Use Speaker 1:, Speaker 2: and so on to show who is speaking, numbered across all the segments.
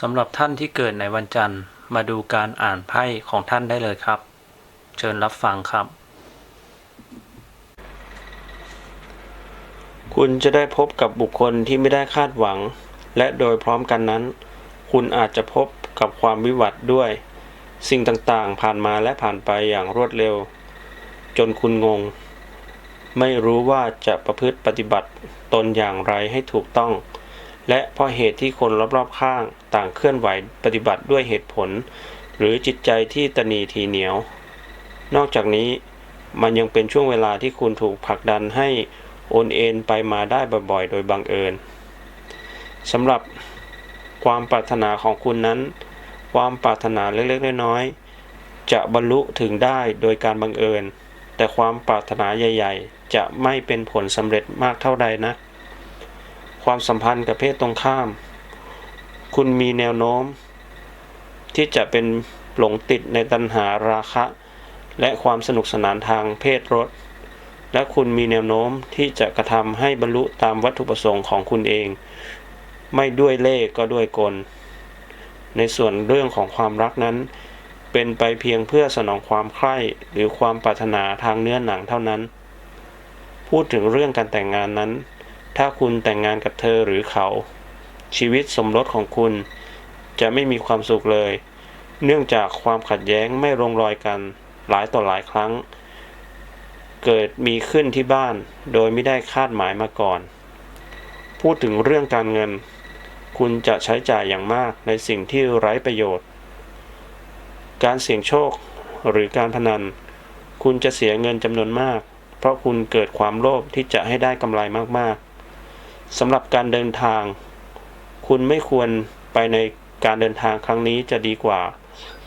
Speaker 1: สำหรับท่านที่เกิดในวันจันทร์ มาดูการอ่านไพ่ของท่านได้เลยครับ เชิญรับฟังครับ คุณจะได้พบกับบุคคลที่ไม่ได้คาดหวัง และโดยพร้อมกันนั้น คุณอาจจะพบกับความวิบัติด้วย สิ่งต่างๆ ผ่านมาและผ่านไปอย่างรวดเร็ว จนคุณงง ไม่รู้ว่าจะประพฤติปฏิบัติตนอย่างไรให้ถูกต้อง และเพราะเหตุที่คนรอบๆข้างต่างเคลื่อนไหวปฏิบัติด้วยเหตุผล หรือจิตใจที่ตนีทีเหนียว นอกจากนี้มันยังเป็นช่วงเวลาที่คุณถูกผลักดันให้โอนเอ็นไปมาได้บ่อยๆ โดยบังเอิญสำหรับความปรารถนาของคุณนั้น ความปรารถนาเล็กๆ น้อยๆจะบรรลุถึงได้โดยการบังเอิญ แต่ความปรารถนาใหญ่ ๆ จะไม่เป็นผลสำเร็จมากเท่าใดนะ ความสัมพันธ์กับเพศตรงข้าม คุณมีแนวโน้ม ที่จะเป็นหลงติดในตัณหาราคะ และความสนุกสนานทางเพศรสและคุณมีแนวโน้มที่จะกระทำให้บรรลุตามวัตถุประสงค์ของคุณเอง ไม่ด้วยเล่ก็ด้วยกล ในส่วนเรื่องของความรักนั้น เป็นไปเพียงเพื่อสนองความใคร่หรือความปรารถนาทางเนื้อหนังเท่านั้น พูดถึงเรื่องการแต่งงานนั้น ถ้าคุณแต่งงานกับเธอหรือเขา ชีวิตสมรสของคุณ จะไม่มีความสุขเลย เนื่องจากความขัดแย้งไม่ลงรอยกันหลายต่อหลายครั้ง เกิดมีขึ้นที่บ้านโดยไม่ได้คาดหมายมาก่อน พูดถึงเรื่องการเงิน คุณจะใช้จ่ายอย่างมากในสิ่งที่ไร้ประโยชน์ การเสี่ยงโชคหรือการพนัน คุณจะเสียเงินจำนวนมาก เพราะคุณเกิดความโลภที่จะให้ได้กำไรมากๆ สำหรับการเดินทาง คุณไม่ควรไปในการเดินทางครั้งนี้จะดีกว่า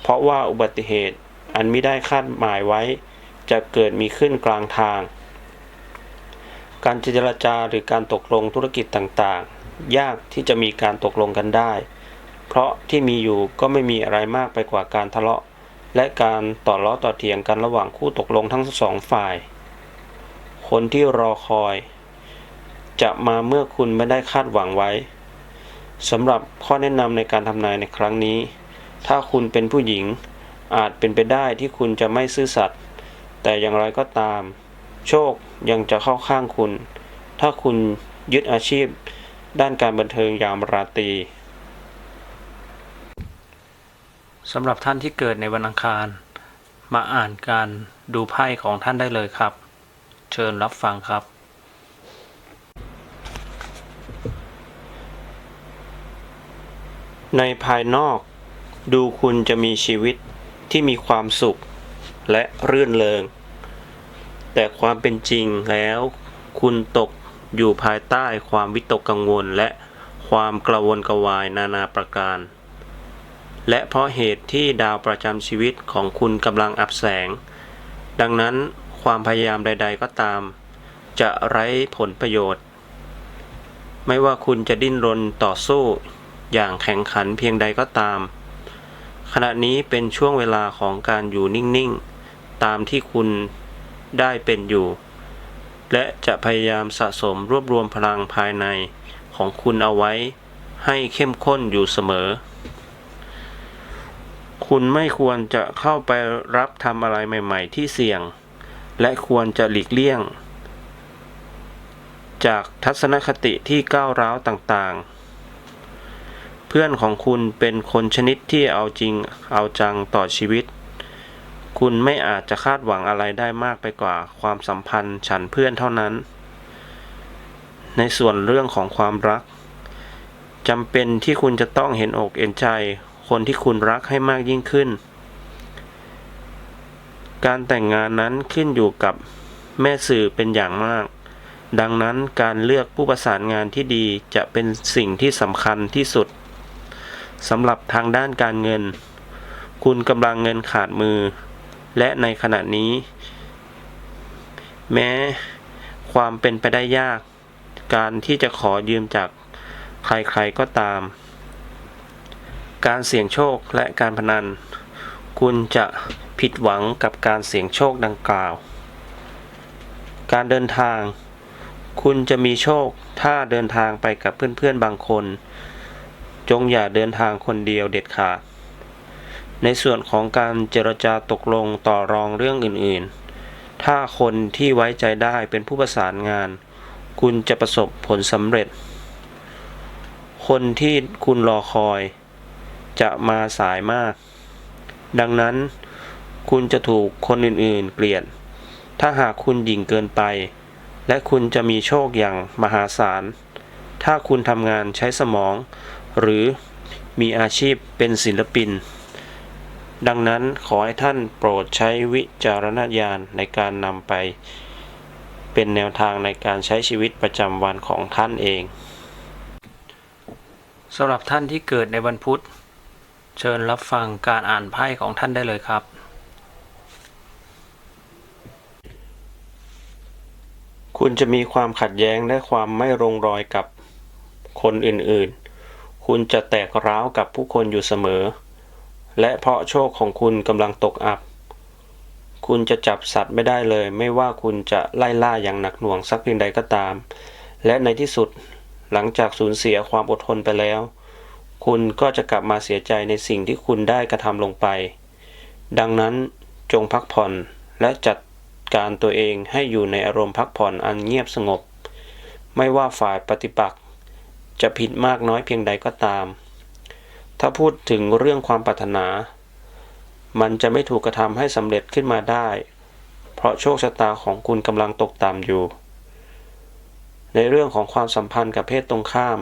Speaker 1: เพราะว่าอุบัติเหตุอันไม่ได้คาดหมายไว้ จะเกิดมีขึ้นกลางทาง การเจรจาหรือการตกลงธุรกิจต่างๆ ยากที่จะมีการตกลงกันได้ เพราะที่มีอยู่ก็ไม่มีอะไรมากไปกว่าการทะเลาะ และการต่อล้อต่อเถียงกันระหว่างคู่ตกลงทั้งสองฝ่าย คนที่รอคอย จะมาเมื่อคุณไม่ได้คาดหวังไว้สำหรับข้อแนะนำในการทำนายในครั้งนี้ ถ้าคุณเป็นผู้หญิง อาจเป็นไปได้ที่คุณจะไม่ซื่อสัตย์ แต่อย่างไรก็ตาม โชคยังจะเข้าข้างคุณ ถ้าคุณยึดอาชีพ ด้านการบันเทิงยามราตรีสำหรับท่านที่เกิดในวันอังคาร มาอ่านการดูไพ่ของท่านได้เลยครับ เชิญรับฟังครับ ในภายนอก ดูคุณจะมีชีวิตที่มีความสุขและรื่นเริง แต่ความเป็นจริงแล้ว คุณตกอยู่ภายใต้ความวิตกกังวลและความกระวนกระวายนานาประการ และเพราะเหตุที่ดาวประจำชีวิตของคุณกำลังอับแสง ดังนั้นความพยายามใด ๆ ก็ตาม จะไร้ผลประโยชน์ ไม่ว่าคุณจะดิ้นรนต่อสู้ อย่างแข็งขันเพียงใดก็ตาม ขณะนี้เป็นช่วงเวลาของการอยู่นิ่งๆ ตามที่คุณได้เป็นอยู่ และจะพยายามสะสมรวบรวมพลังภายในของคุณเอาไว้ให้เข้มข้นอยู่เสมอ คุณไม่ควรจะเข้าไปรับทำอะไรใหม่ ๆ ที่เสี่ยง และควรจะหลีกเลี่ยง จากทัศนคติที่ก้าวร้าวต่างๆ เพื่อนของคุณเป็นคนชนิดที่เอาจริงเอาจังต่อชีวิต คุณไม่อาจจะคาดหวังอะไรได้มากไปกว่าความสัมพันธ์ฉันเพื่อนเท่านั้น ในส่วนเรื่องของความรักจำเป็นที่คุณจะต้องเห็นอกเอ็นใจ คนที่คุณรักให้มากยิ่งขึ้น การแต่งงานนั้นขึ้นอยู่กับแม่สื่อเป็นอย่างมาก ดังนั้นการเลือกผู้ประสานงานที่ดีจะเป็นสิ่งที่สำคัญที่สุด สำหรับทางด้านการเงิน คุณกำลังเงินขาดมือ และในขณะนี้ แม้ความเป็นไปได้ยากการที่จะขอยืมจากใครๆก็ตาม การเสี่ยงโชคและการพนัน คุณจะผิดหวังกับการเสี่ยงโชคดังกล่าว การเดินทาง คุณจะมีโชคถ้าเดินทางไปกับเพื่อนๆบางคน จงอย่าเดินทางคนเดียวเด็ดขาด ในส่วนของการเจรจาตกลงต่อรองเรื่องอื่นๆ ถ้าคนที่ไว้ใจได้เป็นผู้ประสานงาน คุณจะประสบผลสำเร็จ คนที่คุณรอคอย จะมาสายมาก ดังนั้น คุณจะถูกคนอื่นๆ เกลียด ถ้าหากคุณหยิ่งเกินไป และคุณจะมีโชคอย่างมหาศาล ถ้าคุณทำงานใช้สมอง หรือมีอาชีพเป็นศิลปิน ดังนั้นขอให้ท่านโปรดใช้วิจารณญาณในการนำไป เป็นแนวทางในการใช้ชีวิตประจำวันของท่านเองสำหรับท่านที่เกิดในวันพุธ เชิญรับฟังการอ่านไพ่ของท่านได้เลยครับ คุณจะมีความขัดแย้งและความไม่ลงรอยกับคนอื่นๆ คุณจะแตกร้าวกับผู้คนอยู่เสมอ และเพราะโชคของคุณกำลังตกอับ คุณจะจับสัตว์ไม่ได้เลย ไม่ว่าคุณจะไล่ล่าอย่างหนักหน่วงสักเพียงใดก็ตาม และในที่สุดหลังจากสูญเสียความอดทนไปแล้ว คุณก็จะกลับมาเสียใจในสิ่งที่คุณได้กระทำลงไป ดังนั้นจงพักผ่อนและจัดการตัวเองให้อยู่ในอารมณ์พักผ่อนอันเงียบสงบ ไม่ว่าฝ่ายปฏิปักษ์ จะผิดมากน้อยเพียงใดก็ตาม ถ้าพูดถึงเรื่องความปรารถนา มันจะไม่ถูกกระทำให้สำเร็จขึ้นมาได้ เพราะโชคชะตาของคุณกำลังตกต่ำอยู่ ในเรื่องของความสัมพันธ์กับเพศตรงข้าม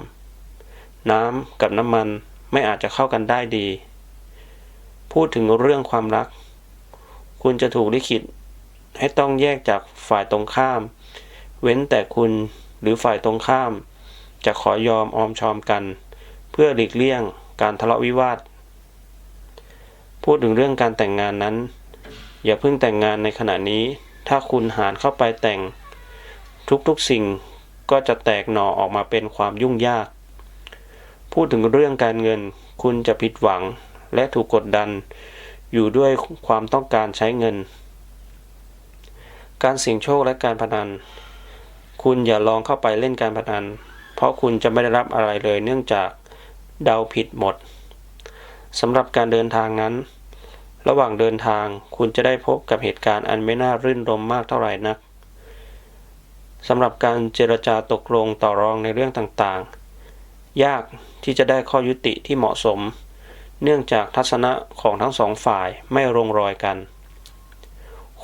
Speaker 1: น้ำกับน้ำมันไม่อาจจะเข้ากันได้ดี พูดถึงเรื่องความรัก คุณจะถูกลิขิตให้ต้องแยกจากฝ่ายตรงข้าม เว้นแต่คุณหรือฝ่ายตรงข้าม จะขอยอมออมชอมกัน เพื่อหลีกเลี่ยงการทะเลาะวิวาท พูดถึงเรื่องการแต่งงานนั้น อย่าเพิ่งแต่งงานในขณะนี้ ถ้าคุณหารเข้าไปแต่ง ทุกๆสิ่งก็จะแตกหน่อออกมาเป็นความยุ่งยาก พูดถึงเรื่องการเงิน คุณจะผิดหวังและถูกกดดัน อยู่ด้วยความต้องการใช้เงิน การเสี่ยงโชคและการพนัน คุณอย่าลองเข้าไปเล่นการพนัน เพราะคุณจะไม่ได้รับอะไรเลยเนื่องจากเดาผิดหมดสำหรับการเดินทางนั้น ระหว่างเดินทางคุณจะได้พบกับเหตุการณ์อันไม่น่ารื่นรมมากเท่าไหร่นักสำหรับการเจรจาตกลงต่อรองในเรื่องต่างๆ ยากที่จะได้ข้อยุติที่เหมาะสม เนื่องจากทัศนะของทั้งสองฝ่ายไม่ลงรอยกัน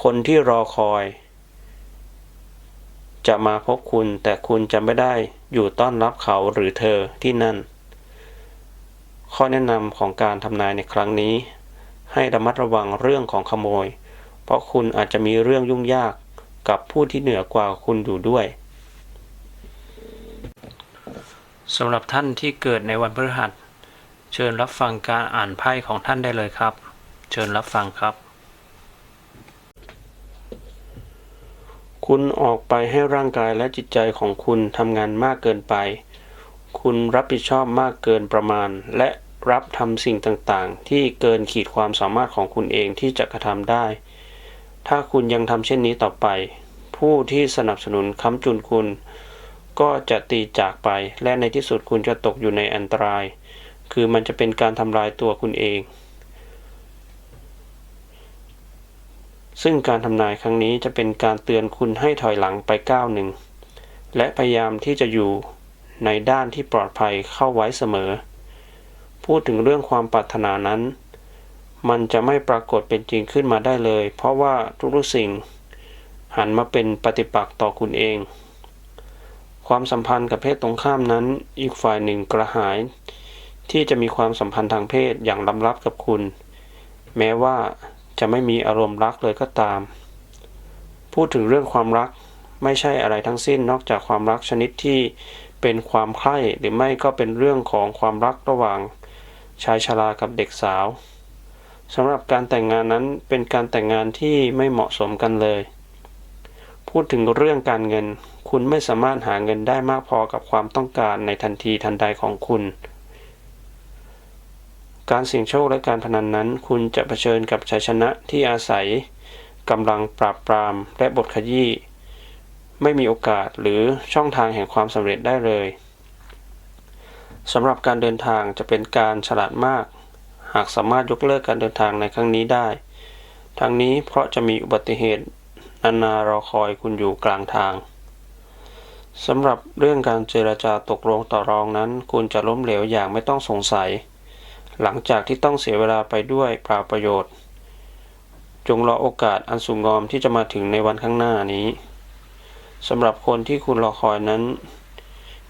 Speaker 1: คนที่รอคอย จะมาพบคุณแต่คุณจะไม่ได้ อยู่ต้อนรับเขาหรือเธอที่นั่น ข้อแนะนำของการทำนายในครั้งนี้ ให้ระมัดระวังเรื่องของขโมย เพราะคุณอาจจะมีเรื่องยุ่งยากกับผู้ที่เหนือกว่าคุณอยู่ด้วยสำหรับท่านที่เกิดในวันพฤหัส เชิญรับฟังการอ่านไพ่ของท่านได้เลยครับ เชิญรับฟังครับ คุณออกไปให้ร่างกายและจิตใจของคุณทำงานมากเกินไป คุณรับผิดชอบมากเกินประมาณ และรับทำสิ่งต่างๆ ที่เกินขีดความสามารถของคุณเองที่จะกระทำได้ ถ้าคุณยังทำเช่นนี้ต่อไป ผู้ที่สนับสนุนค้ำจุนคุณ ก็จะตีจากไป และในที่สุดคุณจะตกอยู่ในอันตราย คือมันจะเป็นการทำลายตัวคุณเอง ซึ่งการทำนายครั้งนี้จะเป็นการเตือนคุณให้ถอยหลังไปก้าวหนึ่ง และพยายามที่จะอยู่ในด้านที่ปลอดภัยเข้าไว้เสมอ พูดถึงเรื่องความปรารถนานั้น มันจะไม่ปรากฏเป็นจริงขึ้นมาได้เลย เพราะว่าทุกๆสิ่ง หันมาเป็นปฏิปักษ์ต่อคุณเอง ความสัมพันธ์กับเพศตรงข้ามนั้น อีกฝ่ายหนึ่งกระหาย ที่จะมีความสัมพันธ์ทางเพศอย่างลำลับกับคุณ แม้ว่า จะไม่มีอารมณ์รักเลยก็ตาม พูดถึงเรื่องความรักไม่ใช่อะไรทั้งสิ้นนอกจากความรักชนิดที่เป็นความใคร่หรือไม่ก็เป็นเรื่องของความรักระหว่างชายชรากับเด็กสาวสำหรับการแต่งงานนั้นเป็นการแต่งงานที่ไม่เหมาะสมกันเลย พูดถึงเรื่องการเงิน คุณไม่สามารถหาเงินได้มากพอกับความต้องการในทันทีทันใดของคุณ การเสี่ยงโชคและการพนันนั้น คุณจะเผชิญกับชัยชนะที่อาศัยกำลังปราบปรามและบทขยี้ไม่มีโอกาสหรือช่องทางแห่งความสำเร็จได้เลยสำหรับการเดินทางจะเป็นการฉลาดมาก หากสามารถยกเลิกการเดินทางในครั้งนี้ได้ ทั้งนี้เพราะจะมีอุบัติเหตุนานารอคอยคุณอยู่กลางทางสำหรับเรื่องการเจรจาตกลงต่อรองนั้น คุณจะล้มเหลวอย่างไม่ต้องสงสัย หลังจากที่ต้องเสียเวลาไปด้วยเปล่าประโยชน์ จงรอโอกาสอันสูงงอมที่จะมาถึงในวันข้างหน้านี้สำหรับคนที่คุณรอคอยนั้น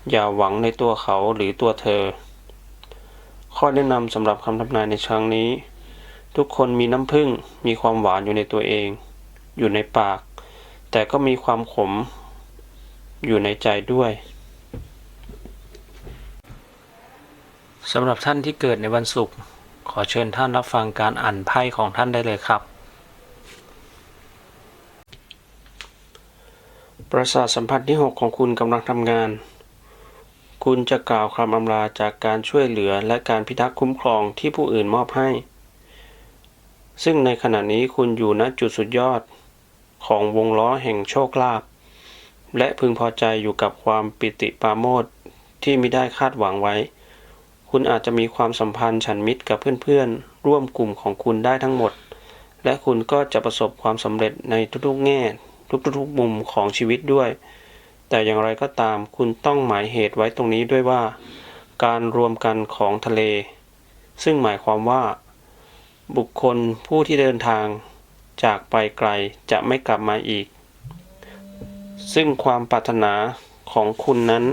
Speaker 1: อย่าหวังในตัวเขาหรือตัวเธอ ข้อแนะนำสำหรับคำทำนายในครั้งนี้ ทุกคนมีน้ำผึ้งมีความหวานอยู่ในตัวเอง อยู่ในปาก แต่ก็มีความขม อยู่ในใจด้วย สำหรับท่านที่เกิดในวันศุกร์ขอเชิญท่านรับฟังการอ่านไพ่ของท่านได้เลยครับ ประสาทสัมผัสที่ 6 ของคุณกำลังทำงาน คุณจะกล่าวคำอำลาจากการช่วยเหลือและการพิทักษ์คุ้มครองที่ผู้อื่นมอบให้ ซึ่งในขณะนี้คุณอยู่ณจุดสุดยอดของวงล้อแห่งโชคลาภและพึงพอใจอยู่กับความปิติปาโมทที่ไม่ได้คาดหวังไว้ คุณอาจจะมีความสัมพันธ์ฉันมิตรกับเพื่อนๆ ร่วมกลุ่มของคุณได้ทั้งหมด และคุณก็จะประสบความสำเร็จในทุกๆแง่ ทุกๆมุมของชีวิตด้วย แต่อย่างไรก็ตามคุณต้องหมายเหตุไว้ตรงนี้ด้วยว่า การรวมกันของทะเล ซึ่งหมายความว่า บุคคลผู้ที่เดินทางจากไปไกลจะไม่กลับมาอีก ซึ่งความปรารถนาของคุณนั้น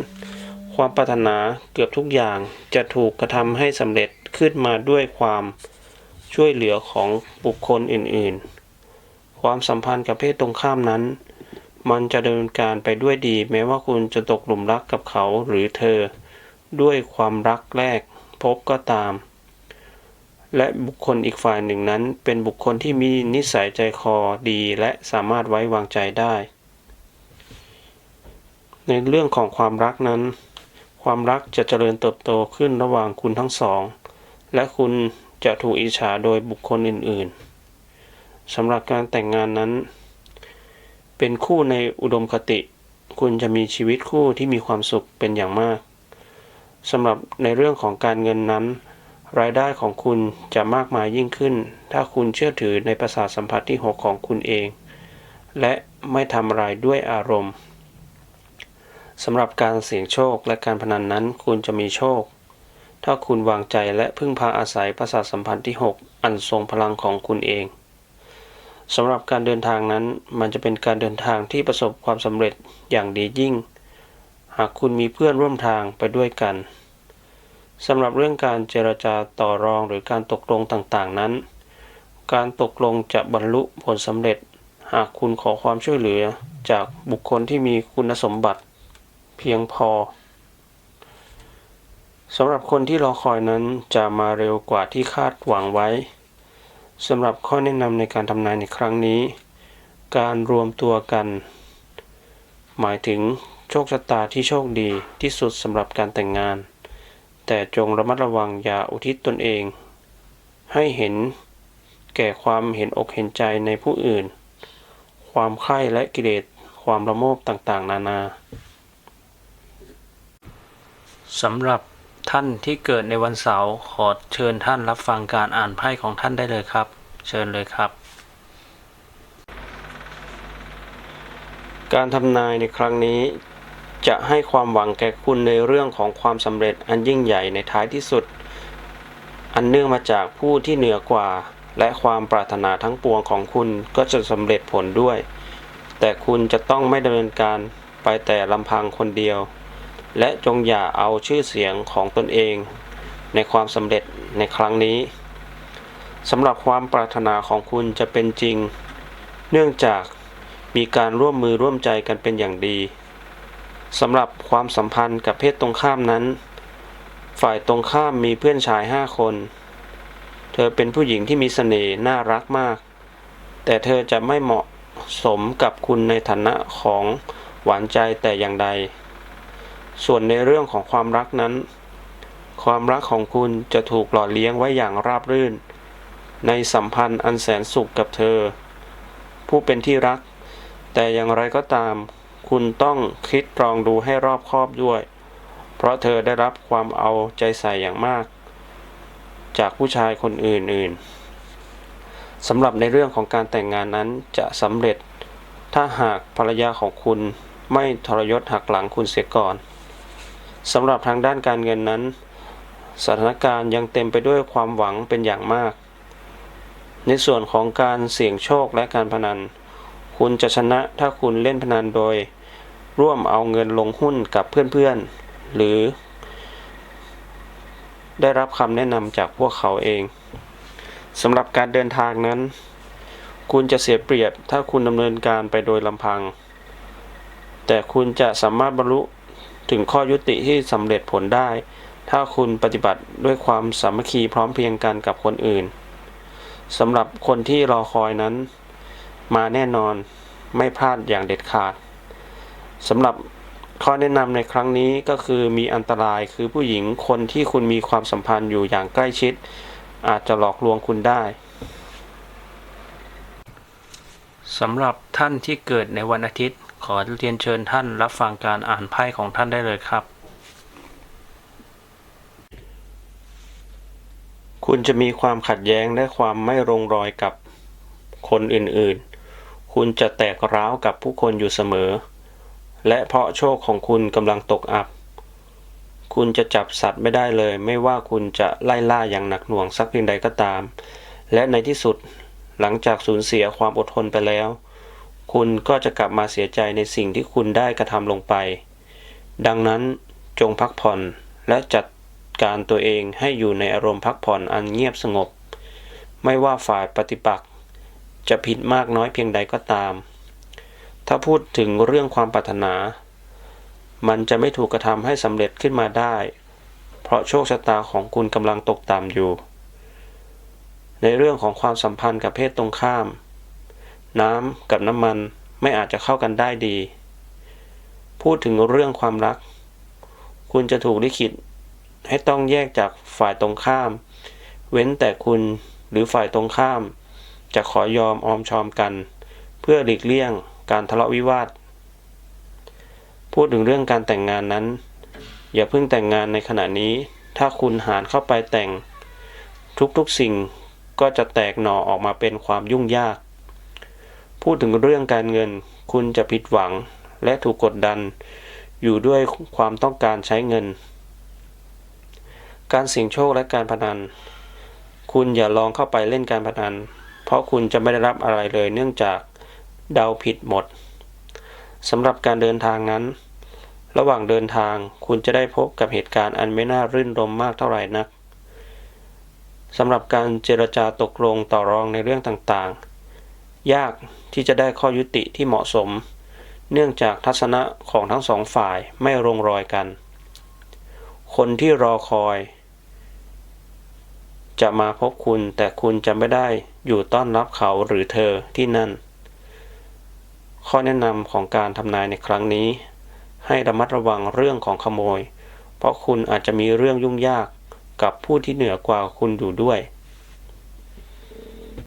Speaker 1: ความปรารถนาเกือบทุกอย่างจะถูกกระทำให้สำเร็จขึ้นมาด้วยความช่วยเหลือของบุคคลอื่นๆ ความสัมพันธ์กับเพศตรงข้ามนั้น มันจะดำเนินการไปด้วยดี แม้ว่าคุณจะตกหลุมรักกับเขาหรือเธอ ด้วยความรักแรกพบก็ตาม และบุคคลอีกฝ่ายหนึ่งนั้น เป็นบุคคลที่มีนิสัยใจคอดีและสามารถไว้วางใจได้ ในเรื่องของความรักนั้น ความรักจะเจริญเติบโตขึ้นระหว่างคุณทั้งสอง และคุณจะถูกอิจฉาโดยบุคคลอื่นๆสำหรับการแต่งงานนั้น เป็นคู่ในอุดมคติ คุณจะมีชีวิตคู่ที่มีความสุขเป็นอย่างมากสำหรับในเรื่องของการเงินนั้น รายได้ของคุณจะมากมายยิ่งขึ้น ถ้าคุณเชื่อถือในประสาทสัมผัสที่ 6 ของคุณเอง และไม่ทำอะไรด้วยอารมณ์ สำหรับการเสี่ยงโชคและการพนันนั้นคุณจะมีโชค ถ้าคุณวางใจและพึ่งพาอาศัยประสาทสัมพันธ์ที่ 6 อันทรงพลังของคุณเองสำหรับการเดินทางนั้นมันจะเป็นการเดินทางที่ประสบความสำเร็จอย่างดียิ่ง หากคุณมีเพื่อนร่วมทางไปด้วยกันสำหรับเรื่องการเจรจาต่อรองหรือการตกลงต่างๆนั้น การตกลงจะบรรลุผลสำเร็จ หากคุณขอความช่วยเหลือจากบุคคลที่มีคุณสมบัติ เพียงพอสำหรับคนที่รอคอยนั้นจะมาเร็วกว่าที่คาดหวังไว้สำหรับข้อแนะนำในการทำนายในครั้งนี้ การรวมตัวกัน หมายถึงโชคชะตาที่โชคดีที่สุดสำหรับการแต่งงาน แต่จงระมัดระวังอย่าอุทิศตนเอง ให้เห็นแก่ความเห็นอกเห็นใจในผู้อื่น ความใคร่และกิเลสความละโมบต่างๆ นานา สำหรับท่านที่เกิดในวันเสาร์ขอเชิญท่านรับฟังการอ่านไพ่ของท่านได้เลยครับ เชิญเลยครับ การทำนายในครั้งนี้จะให้ความหวังแก่คุณในเรื่องของความสำเร็จอันยิ่งใหญ่ในท้ายที่สุด อันเนื่องมาจากผู้ที่เหนือกว่า และความปรารถนาทั้งปวงของคุณก็จะสำเร็จผลด้วย แต่คุณจะต้องไม่ดำเนินการไปแต่ลำพังคนเดียว และจงอย่าเอาชื่อเสียงของตนเอง ในความสำเร็จในครั้งนี้สำหรับความปรารถนาของคุณจะเป็นจริง เนื่องจากมีการร่วมมือร่วมใจกันเป็นอย่างดีสำหรับความสัมพันธ์กับเพศตรงข้ามนั้น ฝ่ายตรงข้ามมีเพื่อนชายห้าคน เธอเป็นผู้หญิงที่มีเสน่ห์น่ารักมาก แต่เธอจะไม่เหมาะสมกับคุณในฐานะของหวานใจแต่อย่างใด ส่วนในเรื่องของความรักนั้น ความรักของคุณจะถูกหล่อเลี้ยงไว้อย่างราบรื่น ในสัมพันธ์อันแสนสุขกับเธอ ผู้เป็นที่รัก แต่อย่างไรก็ตาม คุณต้องคิดตรองดูให้รอบคอบด้วย เพเพราะเธอได้รับความเอาใจใส่อย่างมาก จากผู้ชายคนอื่นๆสำหรับในเรื่องของการแต่งงานนั้นจะสำเร็จ ถ้าหากภรรยาของคุณไม่ทรยศหักหลังคุณเสียก่อน สำหรับทางด้านการเงินนั้น สถานการณ์ยังเต็มไปด้วยความหวังเป็นอย่างมาก ในส่วนของการเสี่ยงโชคและการพนัน คุณจะชนะถ้าคุณเล่นพนันโดย ร่วมเอาเงินลงหุ้นกับเพื่อนๆ หรือ ได้รับคำแนะนำจากพวกเขาเองสำหรับการเดินทางนั้น คุณจะเสียเปรียบถ้าคุณดำเนินการไปโดยลำพัง แต่คุณจะสามารถบรรลุ ถึงข้อยุติที่สำเร็จผลได้ ถ้าคุณปฏิบัติด้วยความสามัคคีพร้อมเพรียงกันกับคนอื่นสำหรับคนที่รอคอยนั้น มาแน่นอนไม่พลาดอย่างเด็ดขาดสำหรับข้อแนะนำในครั้งนี้ก็คือมีอันตรายคือผู้หญิงคนที่คุณมีความสัมพันธ์อยู่อย่างใกล้ชิด อาจจะหลอกลวงคุณได้สำหรับท่านที่เกิดในวันอาทิตย์ ขอเรียนเชิญท่านรับฟังการอ่านไพ่ของท่านได้เลยครับ คุณจะมีความขัดแย้งและความไม่ลงรอยกับคนอื่นๆ คุณจะแตกร้าวกับผู้คนอยู่เสมอ และเพราะโชคของคุณกำลังตกอับ คุณจะจับสัตว์ไม่ได้เลย ไม่ว่าคุณจะไล่ล่าอย่างหนักหน่วงสักเพียงใดก็ตาม และในที่สุดหลังจากสูญเสียความอดทนไปแล้ว คุณก็จะกลับมาเสียใจในสิ่งที่คุณได้กระทำลงไป ดังนั้นจงพักผ่อนและจัดการตัวเองให้อยู่ในอารมณ์พักผ่อนอันเงียบสงบ ไม่ว่าฝ่ายปฏิปักษ์จะผิดมากน้อยเพียงใดก็ตาม ถ้าพูดถึงเรื่องความปรารถนา มันจะไม่ถูกกระทำให้สำเร็จขึ้นมาได้ เพราะโชคชะตาของคุณกำลังตกต่ำอยู่ ในเรื่องของความสัมพันธ์กับเพศตรงข้าม น้ำกับน้ำมันไม่อาจจะเข้ากันได้ดี พูดถึงเรื่องความรัก คุณจะถูกลิขิตให้ต้องแยกจากฝ่ายตรงข้าม เว้นแต่คุณหรือฝ่ายตรงข้าม จะขอยอมออมชอมกัน เพื่อหลีกเลี่ยงการทะเลาะวิวาท พูดถึงเรื่องการแต่งงานนั้น อย่าเพิ่งแต่งงานในขณะนี้ ถ้าคุณหารเข้าไปแต่ง ทุกๆสิ่งก็จะแตกหน่อออกมาเป็นความยุ่งยาก พูดถึงเรื่องการเงิน คุณจะผิดหวังและถูกกดดัน อยู่ด้วยความต้องการใช้เงิน การเสี่ยงโชคและการพนัน คุณอย่าลองเข้าไปเล่นการพนัน เพราะคุณจะไม่ได้รับอะไรเลยเนื่องจากเดาผิดหมดสำหรับการเดินทางนั้น ระหว่างเดินทางคุณจะได้พบกับเหตุการณ์อันไม่น่ารื่นรมมากเท่าไหร่นักสำหรับการเจรจาตกลงต่อรองในเรื่องต่างๆ ยากที่จะได้ข้อยุติที่เหมาะสม เนื่องจากทัศนะของทั้งสองฝ่ายไม่ลงรอยกัน คนที่รอคอย จะมาพบคุณแต่คุณจะไม่ได้อยู่ต้อนรับเขาหรือเธอที่นั่น ข้อแนะนำของการทำนายในครั้งนี้ ให้ระมัดระวังเรื่องของขโมย เพราะคุณอาจจะมีเรื่องยุ่งยากกับผู้ที่เหนือกว่าคุณอยู่ด้วย